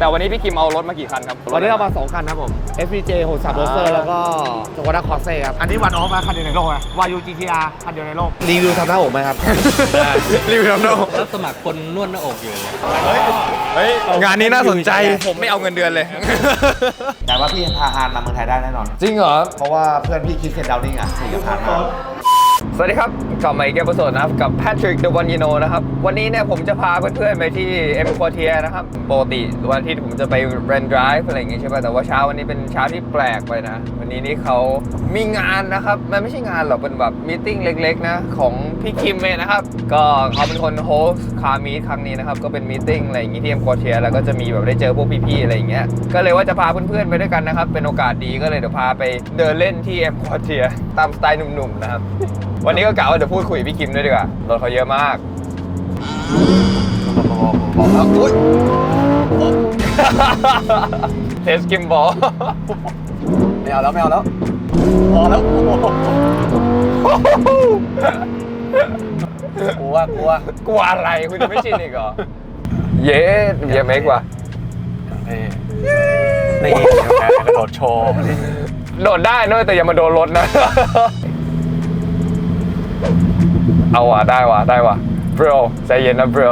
แต่วันนี้พี่คิมเอารถมากี่คันครับวันนี้เรามา 2 คันครับผม SVJ 63 r o s e r แล้วก็ Skoda Corsa ครับ อันนี้วันออฟมาคันเดียวในโลกนะวายู GTR คันเดียวในโลก รีวิวทำหน้าอกไหมครับ รีวิวน้ำนมรับสมัครคนนวดหน้าอกอยู่เลยเฮ้ย งานนี้น่าสนใจ ผมไม่เอาเงินเดือนเลย แต่ว่าพี่พาฮานมาเมืองไทยได้แน่นอน จริงเหรอ เพราะว่าเพื่อนพี่คิดเซนดาวนิ่งอะขี่กับพานมา สวัสดีครับกลับมาอีกเอพิโซดนะครับ กับ Patrick The One You Know นะครับ วันนี้เนี่ยผมจะพาเพื่อนๆไปที่ M Quartier นะครับปกติวันอาทิตย์ผมจะไป Rent Drive อะไรอย่างงี้ใช่ป่ะแต่ว่าเช้าวันนี้เป็นเช้าที่แปลกไปนะ วันนี้นี่เขามีงานนะครับ มันไม่ใช่งานหรอกเป็นแบบมีติ้งเล็กๆนะ ของพี่คิมเองนะครับ ก็เขาเป็นคนโฮสต์คามีครั้งนี้นะครับ ก็เป็นมีติ้งอะไรอย่างงี้ที่ M Quartier แล้วก็จะมีแบบได้เจอพวกพี่ๆอะไรอย่างเงี้ยก็เลยว่าจะพาเพื่อนๆไปด้วยกันนะครับเป็นโอกาสดีก็เลยเดี๋ยวพาไปเดินเล่นที่ M Quartier ตามสไตล์หนุ่มๆนะครับ วันนี้ก็กะว่าเดี๋ยวพูดคุยกับพี่คิมด้วยดีกว่ารถเขาเยอะมากบอกแล้วอุ้ยเทสกิมบอลไม่เอาแล้วไม่เอาแล้วพอแล้วกลัวกลัวกลัวอะไรคุณจะไม่ชินอีกเหรอ เย้เย้เมกว่ะนี่กระโดดโชว์โดดได้เนอะแต่อย่ามาโดนรถนะ เอาว่ะได้ว่ะได้ว่ะ bro ใจเย็นนะ bro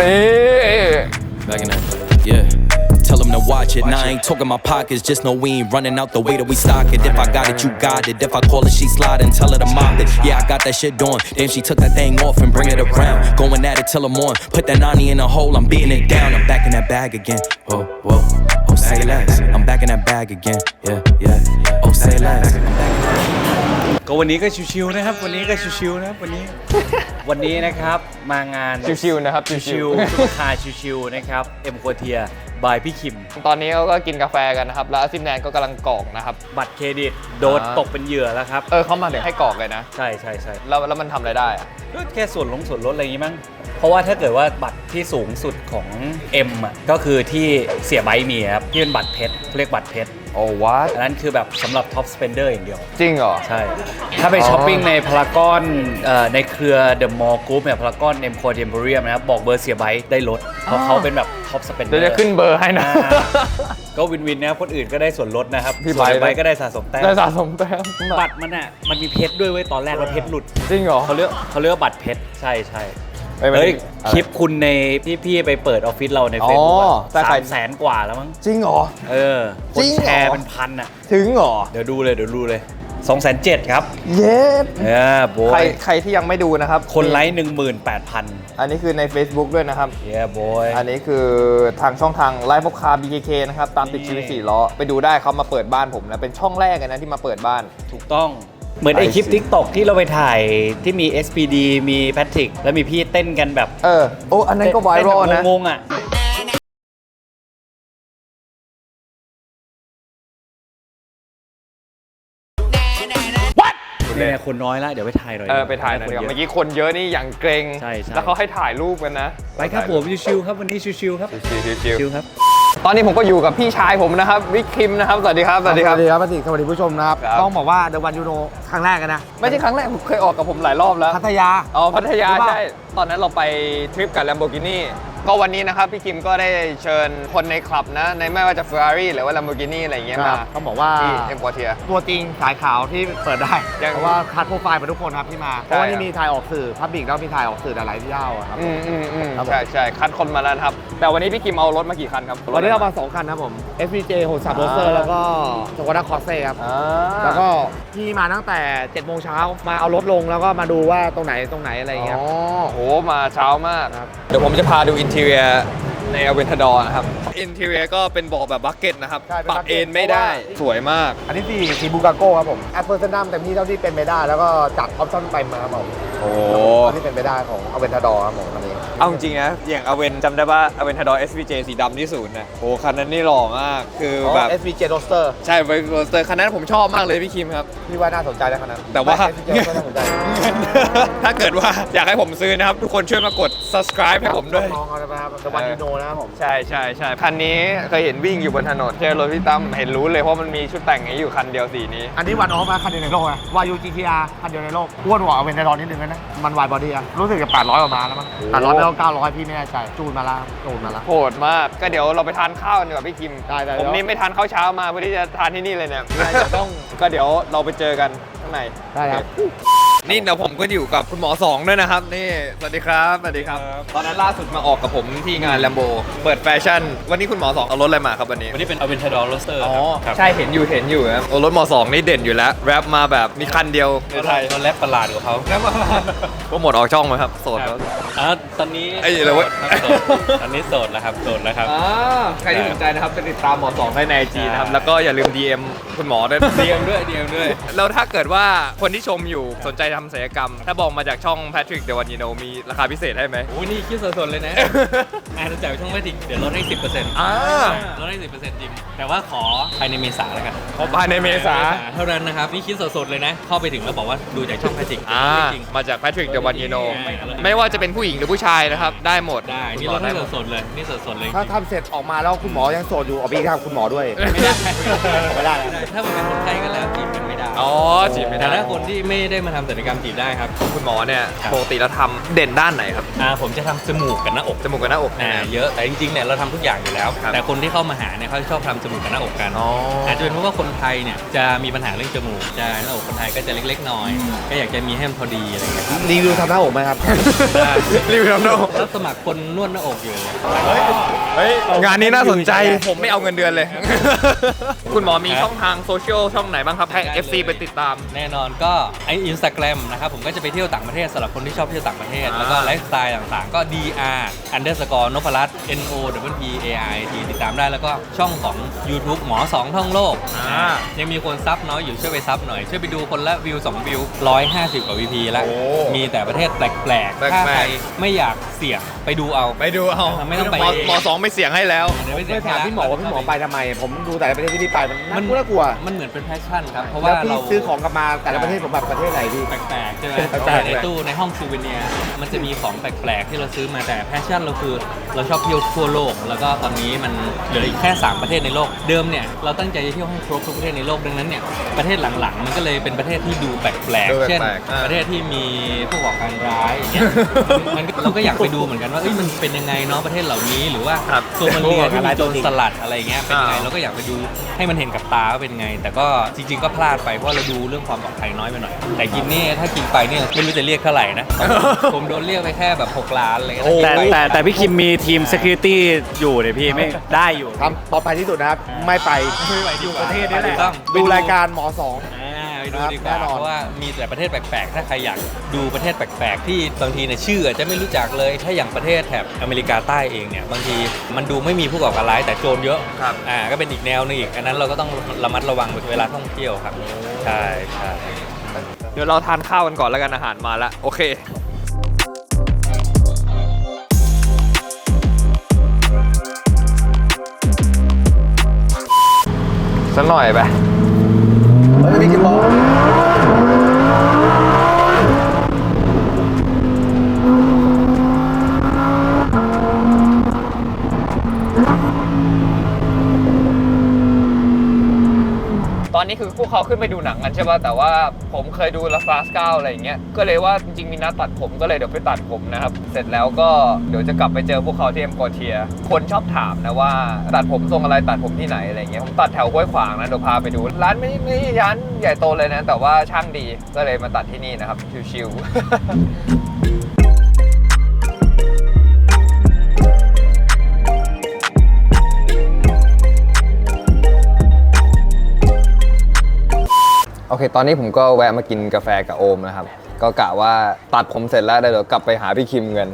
นี่ Back in that. Yeah. Tell them to watch it. Now I ain't talking my pockets. Just know we ain't running out the way that we stock it. If I got it, you got it. If I call it, she slide and tell her to mop it. Yeah, I got that shit doing. Damn, she took that thing off and bring it around. Going at it till I'm on. Put that 90 in a hole. I'm beating it down. I'm back in that bag again. Whoa, whoa. Oh, say less. I'm back in that bag again. Yeah, yeah. Oh, say less. I'm back in that ก็วันนี้ก็ชิวๆนะครับ วันนี้ก็ชิวๆนะครับวันนี้ วันนี้นะครับมางานชิวๆนะครับชิชิววๆซุปคาร์ชิวๆนะครับเอ็มโคเทีย บายพี่คิมๆตอนนี้เขาก็กินกาแฟกันนะครับ แล้วซิมแนนก็กำลังกรอกนะครับ บัตรเครดิตโดนอ่า ตกเป็นเหยื่อแล้วครับ เออเขามาเดี๋ยวให้กรอกเลยนะ ใช่ใช่ใช่แล้วแล้วมันทำอะไรได้อะก็แค่ส่วนลงส่วนลดอะไรอย่างงี้มั้ง เพราะว่าถ้าเกิดว่าบัตรที่สูงสุดของ M อะก็คือที่เสียไบร์ทมีครับที่เป็นบัตรเพชรเรียกบัตรเพชรโอ้วัดอันนั้นคือแบบสำหรับท็อปสเปนเดอร์อย่างเดียว จริงเหรอ ใช่ ถ้าไปอ๋อ ช้อปปิ้งในพารากอนในเครือเดอะมอลล์กรุ๊ปเนี่ยพารากอนเอ็มโคเทมโพเรียมนะครับ บอกเบอร์เสียไบต์ได้ลด เพราะเขาเป็นแบบท็อปสเปนเดอเดี๋ยวร์จะขึ้นเบอร์ให้นะ ก็วินวินนะครับคนอื่นก็ได้ส่วนลดนะครับพี่ส่วนไบร์ทไบต์ก็ได้สะสมแต้มได้สะสมแต้มบัตรมันอะมันมีเพชรด้วยเว้ยตอนแรกแล้วเพชรหลุดจริงเหรอเขาเรียกเขาเรียกว่าบัตรเพชรใช่ใช่เฮ้ยมันเฮ้ยอะไร คลิปคุณในที่พี่ไปเปิดออฟฟิศเราในอ๋อเฟซบุ๊กแต่สาใครมแสนกว่าแล้วมั้งจริงเหรอ เออคจรินงเหรอ แชร์เป็นพันอะ ถึงเหรอ เดี๋ยวดูเลยเดี๋ยวดูเลย 2องแสนเจ็ดครับเย้เออโบใครยใครที่ยังไม่ดูนะครับคนไลค์หนึ่งหมื่นแปดพันอันนี้คือใน Facebook ด้วยนะครับ เย้โบย อันนี้คือทางช่องทางไลฟ์พกคา BKK นะครับ ตามติดชีวิตนี่สี่ล้อ ไปดูได้เขามาเปิดบ้านผมนะ เป็นช่องแรกเลยนะที่มาเปิดบ้าน ถูกต้องเหมือนไอ I คลิป see ทิกตอกที่เราไปถ่ายที่มี SPD มีแพทริก แล้วมีพี่เต้นกันแบบเออ โอ้ อันนั้นก็ไวรัลเต้นะแบบงงๆอะเคนน้อยแล้วเดี๋ยวไปถ่ายหน่อยเออไปถ่ายหน่อยดีกว่าคเมื่อกี้คนเยอะนี่อย่างเกรงใช่ใช่ แล้วเขาให้ถ่ายรูปกันนะไปครับผมชิวๆครับวันนี้ชิวๆครับชิวๆชิวชิวครับ ๆตอนนี้ผมก็อยู่กับพี่ชายผมนะครับวิกคิมนะครับสวัสดีครับสวัสดีครับ สวัสดีครับสวัสดีผู้ชมนะครับ ครับ ต้องบอกว่าเดวันยูโนครั้งแรกกันนะไม่ใช่ครั้งแรกผมเคยออกกับผมหลายรอบแล้วพัทยา อ๋อพัทยาหรือเปล่าใช่ ตอนนั้นเราไปทริปกับ Lamborghini ก็วันนี้นะครับพี่คิมก็ได้เชิญคนในคลับนะในไม่ว่าจะ Ferrari หรือว่า Lamborghini อะไรอย่างเงี้ยคมารับต้องบอกว่า ที่เอ็มควอเทีย ตัวจริงสายขาวที่เปิดได้ยังเพราะว่าคัดโปรไฟล์มาทุกคนครับที่มาเพราะว่าใช่นี่มีถ่ายออกสื่อพับบิกแล้วมีถ่ายออกสื่อหลายๆที่เจ้าอะครับ อืมอืมอืมครับผม ใช่ใช่คัดคนมาแล้วนะครับ แต่วันนี้พี่คิมเอารถมากี่คันครับวันนี้เรามา2คันนะครับผม SVJ 63 r o s e r แล้วก็ Skoda Corsa ครับ อ่าแล้วก็พี่มาตั้งแต่7โมงเช้ามาเอารถลงแล้วก็มาดูว่าตรงไหนตรงไหนอะไรอย่างเงี้ย อ๋อโหมาเช้ามาก ครับ เดี๋ยวผมจะพาดูอินเท i รียในอเวนทาดอร์นะครับอินเท i รียก็เป็นเบอกแบบบักเก็ตนะครับ ใช่เป็นปรับ bucket เอนไม่ได้เพราะว่า สวยมาก อันนี้สี่สีบูกาโก้ครับผมแอปเปิลเซนดัมเต็มที่เท่าที่เป็นไปได้ แล้วก็จัดออปชั่นเต็มมาครับผมโอ้ เท่าที่เป็นไปได้ของอเวนทาดอร์ครับผมคันนี้เอาจริงๆนะ อย่างอเวนจำได้ว่าอเวนทาดอร์ SVJ สีดำที่ศูนย์นะโอ้คันนั้นนี่หล่อมาก คือแบบ SVJ Roadster ใช่ไวโรสเตอร์คันนั้นผมชอบมากเลยพี่คิมครับ พี่ว่าน่าสนใจ นะคันนั้นแต่ว่า SVJ Roadster น่าสนใจถ้าเกิดว่าอยากให้ผมซื้อนะครับทุกคนช่วยมากด subscribe ให้ผมด้วย น้องๆเขานะครับตะวันยูโนนะครับผม ใช่ใช่ใช่คันนี้เคยเห็นวิ่งอยู่บนถนนเจอรถพี่ตั้มเห็นรู้เลยเพราะมันมีชุดแต่งอย่างนี้อยู่คันเดียวสีนี้ อันนี้วันออฟนะคันเดียวในโลกนะวายู GTR คันเดียวในโลกอ้วนกว่าเอาเวนไดรอนนิดนึงนะมันวายบอดี้อะรู้สึกจะ800กว่ามาแล้วมั้ง800ไม่ก็900 พี่ไม่แน่ใจ จูนมาแล้วจูนมาแล้วโหดมากก็เดี๋ยวเราไปทานข้าวกันดีกว่าพี่คิมได้ได้ ผมนี่ไม่ทานข้าวเช้ามาเพื่อที่จะทานที่นี่เลยเนี่ยน่าจะต้อง ก็เดี๋ยวเราไปเจอกันข้างในได้ครับ นี่เดี๋ยวผมก็อยู่กับคุณหมอสองด้วยนะครับ นี่สวัสดีครับสวัสดีครับ ตอนนั้นล่าสุดมาออกกับผมที่งานแลมโบเปิดแฟชั่น วันนี้คุณหมอสองเอารถอะไรมาครับวันนี้ วันนี้เป็น Aventador Roadster อ๋อครับใช่เห็นอยู่เห็นอยู่ครับโอ้รถมสองนี่เด่นอยู่แล้วแรปมาแบบมีคันเดียวในไทยรถแรปประหลาดของเขาแรปมาก็หมดออกช่องไหมครับโสดคแล้รัวบอ่าตอนนี้ไอ้อะไรวะครับโสดตอนนี้โสดแล้วครับโสดแล้วครับอ่าใครที่สนใจนะครับไปติดตามหมอสองได้ในไอจีนะครับแล้วก็อย่าลืม DM คุณหมอด้วย DM ด้วย DM ด้วยแล้วถ้าเกิดว่าคนที่ชมอยู่สนใจทำศัลยกรรม ถ้าบอกมาจากช่อง Patrick The One You Know มีราคาพิเศษให้ไหม โอ้ยนี่คิดสดๆเลยนะ อ่าเราจ่ายไปช่องแม่ติกเดี๋ยวลดให้10%อ่า ลดให้10%จริง แต่ว่าขอภายในเมษาแล้วกันขอภายในเมษาเท่านั้นนะครับ นี่คิดสดๆเลยนะ เข้าไปถึงแล้วบอกว่าดูจากช่องแพทริกอ่าจริง มาจาก Patrick The One You Know ใช่ไม่ว่าจะเป็นผู้หญิงหรือผู้ชายนะครับ ได้หมดได้นี่คุณหมลอดให้หมดสดๆเลยนี่สดๆเลย ถ้าทำเสร็จออกมาแล้วคุณหมอยังโสดอยู่เอาไปทำคุณหมอด้วย ไม่ได้ ไม่ได้นะถ้ามันเป็นคนไข้กันแล้วจีบกันไม่ได้ อ๋อจีบไม่แต่ได้ถ้าคนที่ไม่ได้มาทำศัลยกรรมจีบได้ครับ คุณหมอเนี่ยครับ ปกติแล้วทำเด่นด้านไหนครับอ่าผมจะทำจมูกกับหน้าอกจมูกกับหน้าอก อ่าเนี่ยเยอะแต่จริงๆเนี่ยเราทำทุกอย่างอยู่แล้ว ครับ แต่คนที่เข้ามาหาเนี่ยเขาชอบทำจมูกกับหน้าอกกัน อ๋อออาจจะเป็นเพราะว่าคนไทยเนี่ยจะมีปัญหาเรื่องจมูกจะหน้าอกคนไทยก็จะเล็กๆหน่อย ก็อยากจะมีให้มันพอดีอะไรอย่างเงี้ยครับรีวิวทำหน้าอกไหมครับ รีวิวน้ำหน้าอกรับสมัครคนนวดหน้าอกอยู่เฮ้ยงานนี้น่าสนใจ ผมไม่เอาเงินเดือนเลย คุณหมอมีช่องทางโซเชียลช่องไหนบ้างครับให้ FC ไปติดตาม แน่นอนก็ไออินสตาแกรมนะครับผมก็จะไปเที่ยวต่างประเทศสำหรับคนที่ชอบเที่ยวต่างประเทศ อ่า แล้วก็ไลฟ์สไตล์ต่างๆ ก็ dr underscore นพรัตน์ n o w p a i t ติดตามได้แล้วก็ช่องของ YouTube หมอสองท่องโลก อ่า ยังมีคนซับน้อยอยู่ช่วยไปซับหน่อย ช่วยไปดูคนละวิว 2 วิว 150 กว่า VP แล้ว โอ้มีแต่ประเทศแปลกแปลกๆๆถ้าใครไม่อยากเสี่ยงไปดูเอา ไปดูเอาไม่ต้องไปหมหมอสองไม่เสียงให้แล้ว เดี๋ยวไม่เสี่ยงถามพี่หมอว่าพี่หมอไปทำไม ผมดูแต่ละประเทศที่พี่ไปมันมัน่านกลัวน่ากลัว มันเหมือนเป็นแพชชั่นครับ เพราะแล้ว่าวพี่เราซื้อของกลับมาแต่ละประเทศผมแบบประเทศไหนพี่แปลกๆใช่ไหมแปลกๆในตู้ในห้องซูเวเนียร์มันจะมีของแปลกๆที่เราซื้อมาแต่แพชชั่นเราคือเราชอบเที่ยวทั่วโลก แล้วก็ตอนนี้มันเหลืออีกแค่ 3 ประเทศในโลกเดิมเนี่ยเราตั้งใจจะเที่ยวให้ครบทุกประเทศในโลกดังนั้นเนี่ยประเทศหลังๆ มันก็เลยเป็นประเทศที่ดูแปลกดูๆเช่นแปลกๆอ่าประเทศที่มีผู้ก่อการร้ายอย่างเงี้ยมันก็เราก็อยากไปดูเหมือนกันว่าเอ้ยมันเป็นยังไงเนาะประเทศเหล่านี้หรือว่าครับโซมาเลียที่มีโจรผู้ก่อการร้ายตัวจริงสลัดอะไรเงี้ยเป็นยังไงอ่าเราก็อยากไปดูให้มันเห็นกับตาว่าเป็นไง แต่ก็จริง ๆ ก็พลาดไปเพราะเราดูเรื่องความปลอดภัยน้อยไปหน่อย แต่กินนี่ถ้ากินไปเนี่ยไม่รู้จะเรียกเท่าไหร่นะ ผมโดนเรียกไปแค่แบบ6ล้านอะไรเงี้ยโอ้กิแต่นไปแต่แต่พี่คิมมีทีม Security อยู่เนี่ยพี่ไม่ได้อยู่ ทำปลอดภัยที่สุดนะครับ ไม่ไป ไม่ไหวดีกว่าประเทศนี่แหละถูต้องดูรายการหมอสอง อ่า ไปดูดีกแน่ว่านอน เพราะว่ามีแต่ประเทศแปลกๆ ถ้าใครอยากดูประเทศแปลกๆ ที่บางทีเนี่ยชื่ออาจจะไม่รู้จักเลย ถ้าอย่างประเทศแถบอเมริกาใต้เองเนี่ยบางทีมันดูไม่มีผู้ก่อการร้ายแต่โจรเยอะครับ อ่าก็เป็นอีกแนวหนึงอีก อันนั้นเราก็ต้องระมัดระวังเวลาท่องเที่ยวครับ ใช่ใช่ เดี๋ยวเราทานข้าวกันก่อนแล้วกันอาหารมาแล้วโอเค สักหน่อยไป เฮ้ยพี่ นี้คือพวกเขาขึ้นไปดูหนังกันใช่ป่ะแต่ว่าผมเคยดูลาฟาสเก้าอะไรอย่างเงี้ยก็เลยว่าจริงๆมีนัดตัดผมก็เลยเดี๋ยวไปตัดผมนะครับ เสร็จแล้วก็เดี๋ยวจะกลับไปเจอพวกเขาที่เอ็มโกเทีย คนชอบถามนะว่าตัดผมทรงอะไรตัดผมที่ไหนอะไรเงี้ยผมตัดแถวห้วยขวางนะเดี๋ยวพาไปดู ร้านไม่ไม่ร้านใหญ่โตเลยนะ แต่ว่าช่างดีก็เลยมาตัดที่นี่นะครับชิวๆ โอเค ตอนนี้ผมก็แวะมากินกาแฟกับโอมนะครับ ก็กะว่าตัดผมเสร็จแล้วเดี๋ยวกลับไปหาพี่คิมกัน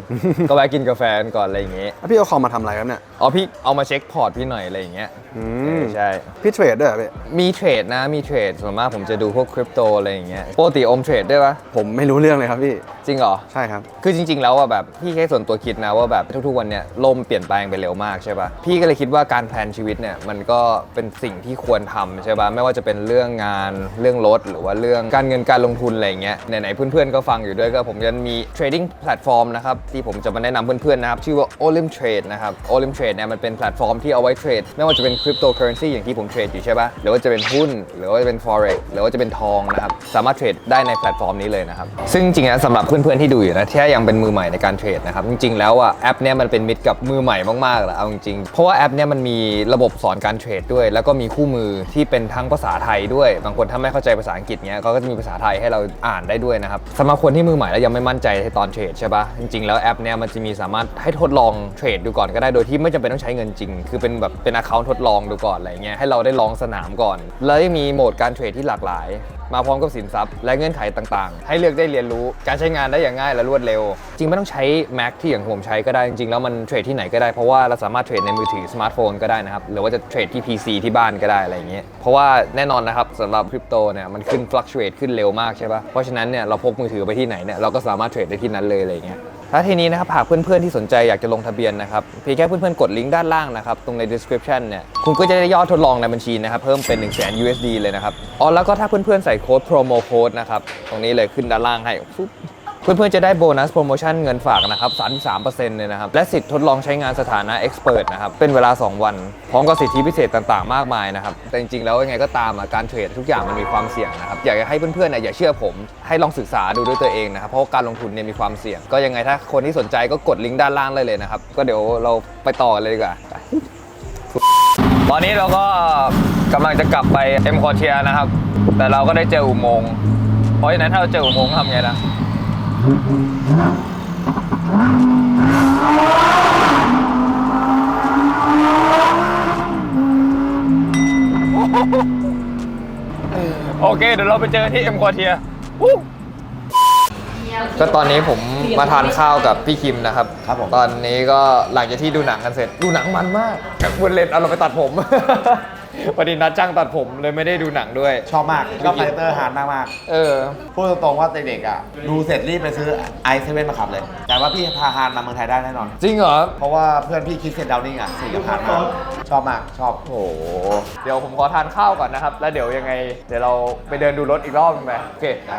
ก็แวะกินกาแฟกันก่อนอะไรอย่างเงี้ยแล้วพี่เอาคอมมาทำอะไรครับเนี่ยอ๋อพี่เอามาเช็คพอร์ตพี่หน่อยอะไรอย่างเงี้ยอืเอมอใช่ พี่เทรดด้วยเหรอพี่มีเทรดนะมีเทรดส่วนมากผมจะดูพวกคริปโตอะไรอย่างเงี้ยปกติโอมเทรดด้วยปะผมไม่รู้เรื่องเลยครับพี่จริงเหรอ ใช่ครับ คือจริง ๆ แล้วอะแบบพี่แค่ส่วนตัวคิดนะว่าแบบทุกๆวันเนี่ยโลกมเปลี่ยนแปลงไปเร็วมากใช่ปะพี่ก็เลยคิดว่าการแพลนชีวิตเนี่ยมันก็เป็นสิ่งที่ควรทำใช่ปะไม่ว่าจะเป็นเรื่องงานเรื่องรถหรือว่าเรื่องการเงินการลงทุนอะไรอย่างเงี้ยไหนๆเพื่อนๆก็ฟังอยู่ด้วยก็ผมจะมี trading platform นะครับที่ผมจะมาแนะนำเพื่อนๆนะครับชื่อว่า Olim Trade นะครับ Olim Trade เนี่ยมันเป็นแพลตฟอร์มที่เอาไว้เทรดไม่ว่าจะเป็น cryptocurrency อย่างที่ผมเทรดอยู่ใช่ปะหรือว่าจะเป็นหุ้น หรือว่าจะเป็น forex หรือว่าจะเป็นทองนะครับสามารถเทรดได้ในแพลตฟอร์มนี้เลยนะครับซึ่งจริงๆนะสำหรับเพื่อนๆที่ดูอยู่นะที่ยังเป็นมือใหม่ในการเทรดนะครับจริงๆแล้วอะแอปเนี้ยมันเป็นมิตรกับมือใหม่มากๆแหละเอาจริงๆเพราะว่าแอปเนี้ยมันมีระบบสอนการเทรดด้วย แล้วก็มีคู่มือที่เป็นทั้งภาษาไทยด้วย บางคนถ้าไม่เข้าใจภาษาอังกฤษเนี้ยเขาก็จะมีภาษาไทยให้เราอ่านได้ด้วยนะครับสำหรับคนที่มือใหม่แล้วยังไม่มั่นใจในตอนเทรดใช่ปะจริงๆแล้วแอปเนี้ยมันจะมีสามารถให้ทดลองเทรดดูก่อนก็ได้โดยที่ไม่จำเป็นต้องใช้เงินจริง คือเป็นแบบเป็น account ทดลองดูก่อนอะไรเงี้ยให้เราได้ลองสนามก่อน แล้วยังมีโหมดการเทรดที่หลากหลาย มาพร้อมกับสินทรัพย์ และเงื่อนไขต่างๆ ให้เลือกได้เรียนรู้การใช้งานได้อย่างง่ายและรวดเร็ว จริงไม่ต้องใช้ Mac ที่อย่างผมใช้ก็ได้จริงๆแล้วมันเทรดที่ไหนก็ได้เพราะว่าเราสามารถเทรดในมือถือสมาร์ทโฟนก็ได้นะครับหรือว่าจะเทรดที่ PC ที่บ้านก็ได้อะไรอย่างเงี้ยเพราะว่าแน่นอนนะครับสำหรับคริปโตเนี่ยมันขึ้น fluctuate ขึ้นเร็วมากใช่ปะเพราะฉะนั้นเนี่ยเราพกมือถือไปที่ไหนเนี่ยเราก็สามารถเทรดได้ที่นั้นเลยอะไรอย่างเงี้ย ถ้าทีนี้นะครับหากเพื่อนๆที่สนใจอยากจะลงทะเบียนนะครับเพียงแค่เพื่อนๆกดลิงก์ด้านล่างนะครับตรงใน description เนี่ยคุณก็จะได้ยอดทดลองในบัญชีนะครับเพิ่มเป็น 1 0 0 0 0 USD เลยนะครับอ๋อแล้วก็ถ้าเพื่อนๆใส่โค้ด promo code นะครับตรงนี้เลยขึ้นด้านล่างให้ปุ๊บ เพื่อนๆจะได้โบนัสโปรโมชั่นเงินฝากนะครับ 33%เลยนะครับ และสิทธิ์ทดลองใช้งานสถานะ expert นะครับ เป็นเวลา 2 วัน พร้อมกับสิทธิพิเศษต่างๆ มากมายนะครับ แต่จริงๆ แล้วยังไงก็ตามอะการเทรดทุกอย่างมันมีความเสี่ยงนะครับ อยากจะให้เพื่อนๆเนี่ยอย่าเชื่อผม ให้ลองศึกษาดูด้วยตัวเองนะครับ เพราะการลงทุนเนี่ยมีความเสี่ยง ก็ยังไงถ้าคนที่สนใจก็กดลิงก์ด้านล่างเลยเลยนะครับ ก็เดี๋ยวเราไปต่อเลยดีกว่า ตอนนี้เราก็กำลังจะกลับไปเอ็มคอเทียนะครับ แต่เราก็ได้เจออุโมงค์ เพราะฉะนั้นถ้าเราเจออุโมงค์ทำไงนะ โอเค เดี๋ยวเราไปเจอที่เอ็มคอเทียก็ตอนนี้ผมมาทานข้าวกับพี่คิมนะครับ ครับผม ตอนนี้ก็หลังจากที่ดูหนังกันเสร็จ ดูหนังมันมากกับคุณเลนเอาเราไปตัดผม พอดีนัดจ้างตัดผมเลยไม่ได้ดูหนังด้วย ชอบมากชอบคาแรคเตอร์ฮาร์ดมากมากเออ พูดตรงๆว่าเด็กๆอะดูเสร็จรีบไปซื้อไอเซเว่นมาขับเลย แต่ว่าพี่พาฮาร์ดมาเมืองไทยได้แน่นอน จริงเหรอ เพราะว่าเพื่อนพี่คิดเซนดาวนิ่งอะสี่กับฮาร์ดมากชอบมากชอบโอ้โหเดี๋ยวผมขอทานข้าวก่อนนะครับ แล้วเดี๋ยวยังไง เดี๋ยวเราไปเดินดูรถอีกรอบหนึงไหมโอเคต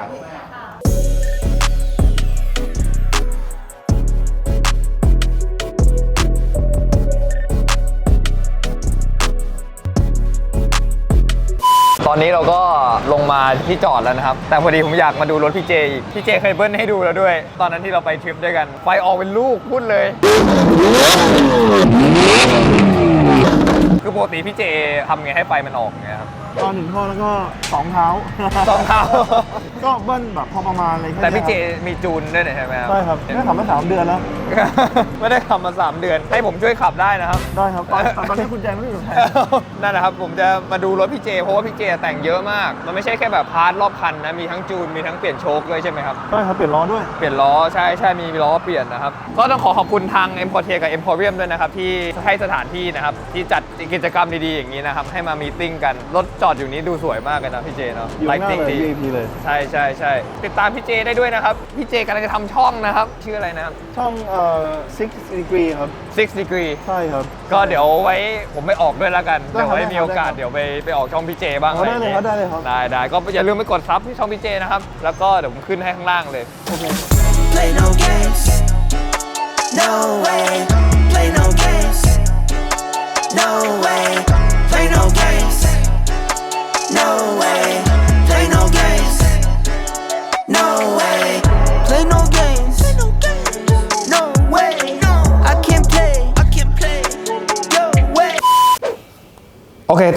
อนนี้เราก็ลงมาที่จอดแล้วนะครับ แต่พอดีผมอยากมาดูรถพี่เจอีกพี่เจเคยเบิ้ลให้ดูแล้วด้วย ตอนนั้นที่เราไปทริปด้วยกันไฟออกเป็นลูกพูดเลย คือปกติพี่เจทำไงให้ไฟมันออกไงครับ ตอนหนึ่งท่อแล้วก็สองเท้าสองเท้า ก็เบิ้ลแบบพอประมาณอะไรแค่แต่พี่เจนี้มีจูนด้วยเนี่ยใช่ไหมครับใช่ครับได้ขับมาสามเดือนแล้ว ไม่ได้ขับมา3เดือน ให้ผมช่วยขับได้นะครับ ได้ครับตอนตอนนี้คุณแจไม่ได้อยู่ไทยนั่นแหละครับผมจะมาดูรถพี่เจ เพราะว่าพี่เจแต่งเยอะมาก มันไม่ใช่แค่แบบพาร์ทรอบคันนะ มีทั้งจูน มีทั้งเปลี่ยนโชคด้วยใช่ไหมครับใช่ครับเปลี่ยนล้อด้วย เปลี่ยนล้อใช่ใช่มีล้อเปลี่ยนนะครับ ก็ต้องขอขอบคุณทาง e m p o r t i a กับ Emporium ด้วยนะครับที่ให้สถานที่นะครับที่จัดกิจกรรมดีๆอย่างนี้นะครับให้มามีตติ้งกันรถจอดอยู่นี้ดูสวยมากเลยนะพี่เจเนาะอยู่หน้า Lighting เลย ดี VIP เลย ใช่ใช่ใช่ติดตามพี่เจได้ด้วยนะครับ พี่เจกำลังจะทำช่องนะครับ ชื่ออะไรนะครับ ช่องเอ่อ six degree ครับ six degree ใช่ครับ ก็เดี๋ยวไว้ผมไปออกด้วยแล้วกัน ได้เดี๋ยวครับไว้มีโอกาสได้ครับเดี๋ยวไปไปออกช่องพี่เจบ้างอ๋อได้อะเลยอาครับงได้งี้เลยครับได้ได้ก็อย่าลืมไปกดซับที่ช่องพี่เจนะครับ แล้วก็เดี๋ยวผมขึ้นให้ข้างล่างเลย Play no games. No way. Play no games. No way. Play no games. No way. Play no games.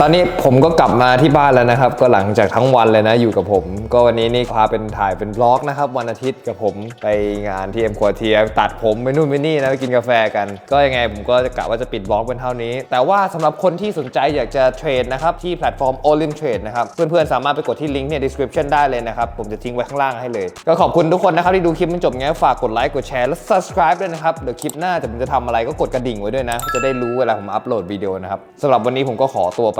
ตอนนี้ผมก็กลับมาที่บ้านแล้วนะครับ ก็หลังจากทั้งวันเลยนะอยู่กับผม ก็วันนี้นี่พาเป็นถ่ายเป็นบล็อกนะครับ วันอาทิตย์กับผมไปงานที่เอ็มควอเทียตัดผมไปนู่นไปนี่นะไปกินกาแฟกัน ก็ยังไงผมก็จะกะว่าจะปิดบล็อกเป็นเท่านี้ แต่ว่าสำหรับคนที่สนใจอยากจะเทรดนะครับที่แพลตฟอร์ม Olim Trade นะครับเพื่อนๆสามารถไปกดที่ลิงก์เนี่ย description ได้เลยนะครับผมจะทิ้งไว้ข้างล่างให้เลย ก็ขอบคุณทุกคนนะครับที่ดูคลิปมันจบงั้นฝากกดไลค์กดแชร์และ subscribe ด้วยนะครับเดี๋ยวคลิปหน้าจะผมจะทำอะไรก็กดกระดิ่งไว้ด้วยนะ จะได้รู้เวลาผมอัปโหลดวิดีโอนะครับสำหรับวันนี้ผมก็ขอตัวไป